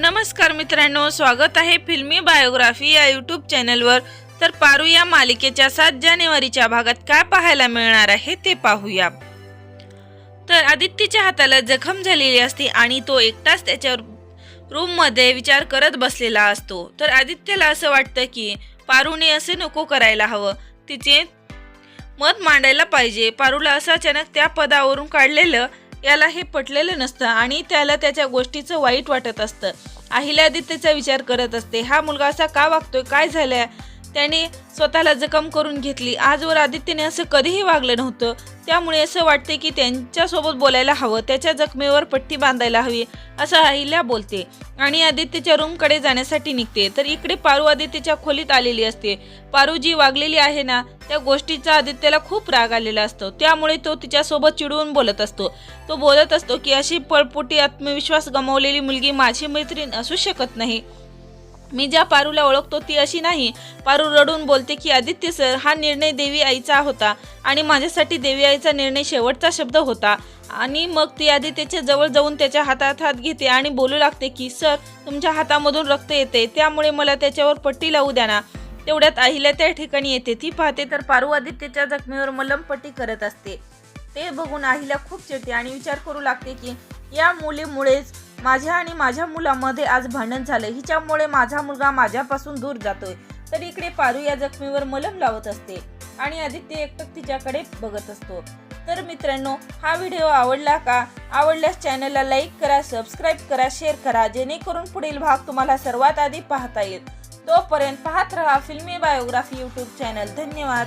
नमस्कार मित्रांनो स्वागत आहे फिल्मी बायोग्राफी या यूट्यूब चॅनलवर. तर पारू या मालिकेच्या सात जानेवारीच्या भागात काय पाहायला मिळणार आहे ते पाहूया. तर आदित्यच्या हाताला जखम झालेली असते आणि तो एकटाच त्याच्या रूममध्ये विचार करत बसलेला असतो. तर आदित्यला असं वाटतं की पारूने असे नको करायला हवं. तिचे मत मांडायला पाहिजे. पारूला असं अचानक त्या पदावरून काढलेलं याला हे पटलेलं नसतं आणि त्याला त्याच्या गोष्टीचं वाईट वाटत असतं. अहिल्यादित्यचा विचार करत असते हा मुलगा असा का वागतोय? काय झालंय? त्याने स्वतःला जखम करून घेतली. आजवर आदित्यने असं कधीही वागलं नव्हतं. त्यामुळे असं वाटते की त्यांच्यासोबत बोलायला हवं त्याच्या जखमेवर पट्टी बांधायला हवी असं अहिल्या बोलते. आणि आदित्यच्या रूमकडे जाण्यासाठी निघते. तर इकडे पारू आदित्यच्या खोलीत आलेली असते. पारू जी वागलेली आहे ना त्या गोष्टीचा आदित्यला खूप राग आलेला असतो. त्यामुळे तो तिच्यासोबत चिडवून बोलत असतो. तो बोलत असतो की अशी पळपुटी आत्मविश्वास गमावलेली मुलगी माझी मैत्रीण असू शकत नाही. मी ज्या पारूला ओळखतो ती अशी नाही. पारू रडून बोलते की आदित्य सर हा निर्णय देवी आईचा होता आणि माझ्यासाठी देवी आईचा निर्णय शेवटचा शब्द होता. आणि मग ती आदित्यच्या जवळ जाऊन त्याच्या हातात हात घेते आणि बोलू लागते की सर तुमच्या हातामधून रक्त येते त्यामुळे मला त्याच्यावर पट्टी लावू द्या ना. तेवढ्यात अहिल्या त्या ठिकाणी येते. ती पाहते तर पारू आदित्यच्या जखमेवर मलमपट्टी करत असते. ते बघून आईला खूप चिडते आणि विचार करू लागते की या मुलीमुळेच माझ्या आणि माझ्या मुलामध्ये आज भांडण झालं हिच्यामुळे माझा मुलगा माझ्यापासून दूर जातोय. तर इकडे पारू या जखमीवर मलम लावत असते आणि आदित्य एकटक तिच्याकडे बघत असतो. तर मित्रांनो हा व्हिडिओ आवडला का? आवडल्यास चॅनलला लाईक करा सबस्क्राईब करा शेअर करा जेणेकरून पुढील भाग तुम्हाला सर्वात आधी पाहता येईल. तोपर्यंत पाहत रहा फिल्मी बायोग्राफी यूट्यूब चॅनल धन्यवाद.